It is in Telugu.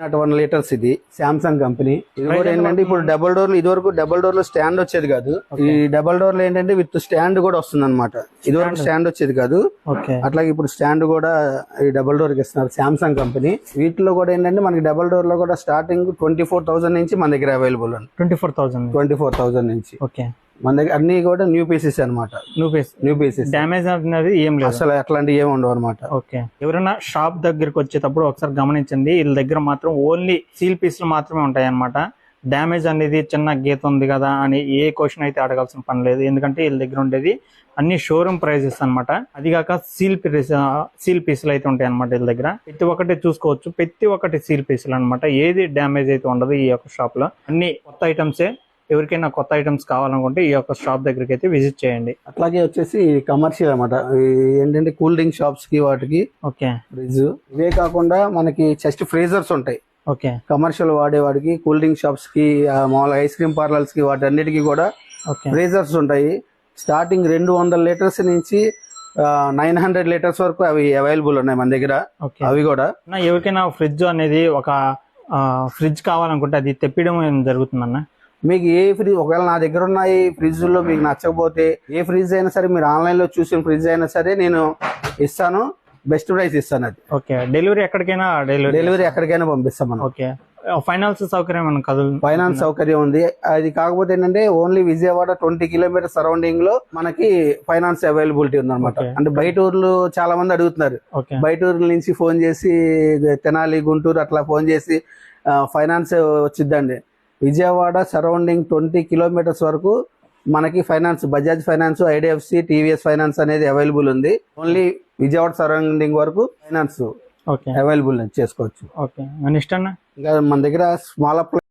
నాట్ వన్ లీటర్స్ ఇది. సామ్సంగ్ కంపెనీ ఇది కూడా ఏంటంటే ఇప్పుడు డబుల్ డోర్ ఇది వరకు డబుల్ డోర్లో స్టాండ్ వచ్చేది కాదు. ఈ డబుల్ డోర్లో ఏంటంటే విత్ స్టాండ్ కూడా వస్తుంది అనమాట ఇది వరకు స్టాండ్ వచ్చేది కాదు. ఓకే అట్లాగే ఇప్పుడు స్టాండ్ కూడా ఈ డబుల్ డోర్కి ఇస్తున్నారు సామ్సంగ్ కంపెనీ వీటిలో కూడా ఏంటంటే మనకి డబుల్ డోర్లో కూడా స్టార్టింగ్ ట్వంటీ ఫోర్ థౌసండ్ నుంచి మన దగ్గర available twenty four thousand twenty four thousand నుంచి. ఓకే మన దగ్గర అన్ని కూడా న్యూ పీసెస్ అన్నమాట. నువ్వు పీస్ న్యూ పీసెస్ డ్యామేజ్ అనేది ఏం లేదు. అసలు అట్లాంటివి ఏమి ఉండవు అనమాట ఓకే. ఎవరైనా షాప్ దగ్గరికి వచ్చేటప్పుడు ఒకసారి గమనించండి వీళ్ళ దగ్గర మాత్రం ఓన్లీ సీల్ పీస్లు మాత్రమే ఉంటాయి అన్నమాట. డ్యామేజ్ అనేది చిన్న గీత ఉంది కదా అని ఏ క్వశ్చన్ అయితే అడగాల్సిన పని లేదు. ఎందుకంటే వీళ్ళ దగ్గర ఉండేది అన్ని షోరూమ్ ప్రైజెస్ అన్నమాట. అది కాక సీల్ పీస్ సీల్ పీసులు అయితే ఉంటాయి అన్నమాట వీళ్ళ దగ్గర. ప్రతి ఒక్కటి చూసుకోవచ్చు. ప్రతి ఒక్కటి సీల్ పీసులు అన్నమాట. ఏది డ్యామేజ్ అయితే ఉండదు ఈ యొక్క షాప్లో. అన్ని కొత్త ఐటమ్సే ఎవరికైనా కొత్త ఐటమ్స్ కావాలనుకుంటే ఈ యొక్క షాప్ దగ్గరికి అయితే విజిట్ చేయండి. అట్లాగే వచ్చేసి కమర్షియల్ అనమాట ఏంటంటే కూల్ డ్రింక్ షాప్స్కి వాటికి ఓకే. ఫ్రిడ్జ్ ఇవే కాకుండా మనకి జస్ట్ ఫ్రీజర్స్ ఉంటాయి. ఓకే. కమర్షియల్ వాడేవాడికి కూల్ డ్రింక్ షాప్స్కి మామూలుగా ఐస్ క్రీమ్ పార్లర్స్కి వాటన్నిటికీ కూడా ఓకే. ఫ్రీజర్స్ ఉంటాయి. స్టార్టింగ్ రెండు వందల లీటర్స్ నుంచి నైన్ హండ్రెడ్ లీటర్స్ వరకు అవి అవైలబుల్ ఉన్నాయి మన దగ్గర. ఓకే. అవి కూడా. ఎవరికైనా ఫ్రిడ్జ్ అనేది ఒక ఫ్రిడ్జ్ కావాలనుకుంటే అది తెప్పియడం ఏం జరుగుతుందన్న? మీకు ఏ ఫ్రిడ్జ్ ఒకవేళ నా దగ్గర ఉన్న ఈ ఫ్రిడ్జ్లో మీకు నచ్చకపోతే ఏ ఫ్రిడ్జ్ అయినా సరే మీరు ఆన్లైన్లో చూసిన ఫ్రిడ్జ్ అయినా సరే నేను ఇస్తాను. బెస్ట్ ప్రైస్ ఇస్తాను అది. ఓకే. డెలివరీ ఎక్కడికైనా డెలివరీ డెలివరీ ఎక్కడికైనా పంపిస్తాం మనం. ఓకే. ఫైనాన్స్ సౌకర్యం ఫైనాన్స్ సౌకర్యం ఉంది. అది కాకపోతే ఏంటంటే ఓన్లీ విజయవాడ ట్వంటీ కిలోమీటర్ సరౌండింగ్లో మనకి ఫైనాన్స్ అవైలబిలిటీ ఉందన్నమాట. Okay. అంటే బయట ఊర్లు చాలా మంది అడుగుతున్నారు బయట ఊర్ల నుంచి ఫోన్ చేసి తెనాలి గుంటూరు అట్లా ఫోన్ చేసి ఫైనాన్స్ వచ్చిద్దండి. విజయవాడ సరౌండింగ్ ట్వంటీ కిలోమీటర్స్ వరకు మనకి finance Bajaj finance IDFC TVS finance అనేది అవైలబుల్ ఉంది. ఓన్లీ విజయవాడ సరౌండింగ్ వరకు ఫైనాన్స్ ఓకే. అవైలబుల్ చేసుకోవచ్చు. ఓకే. ఇంకా మన దగ్గర స్మాల్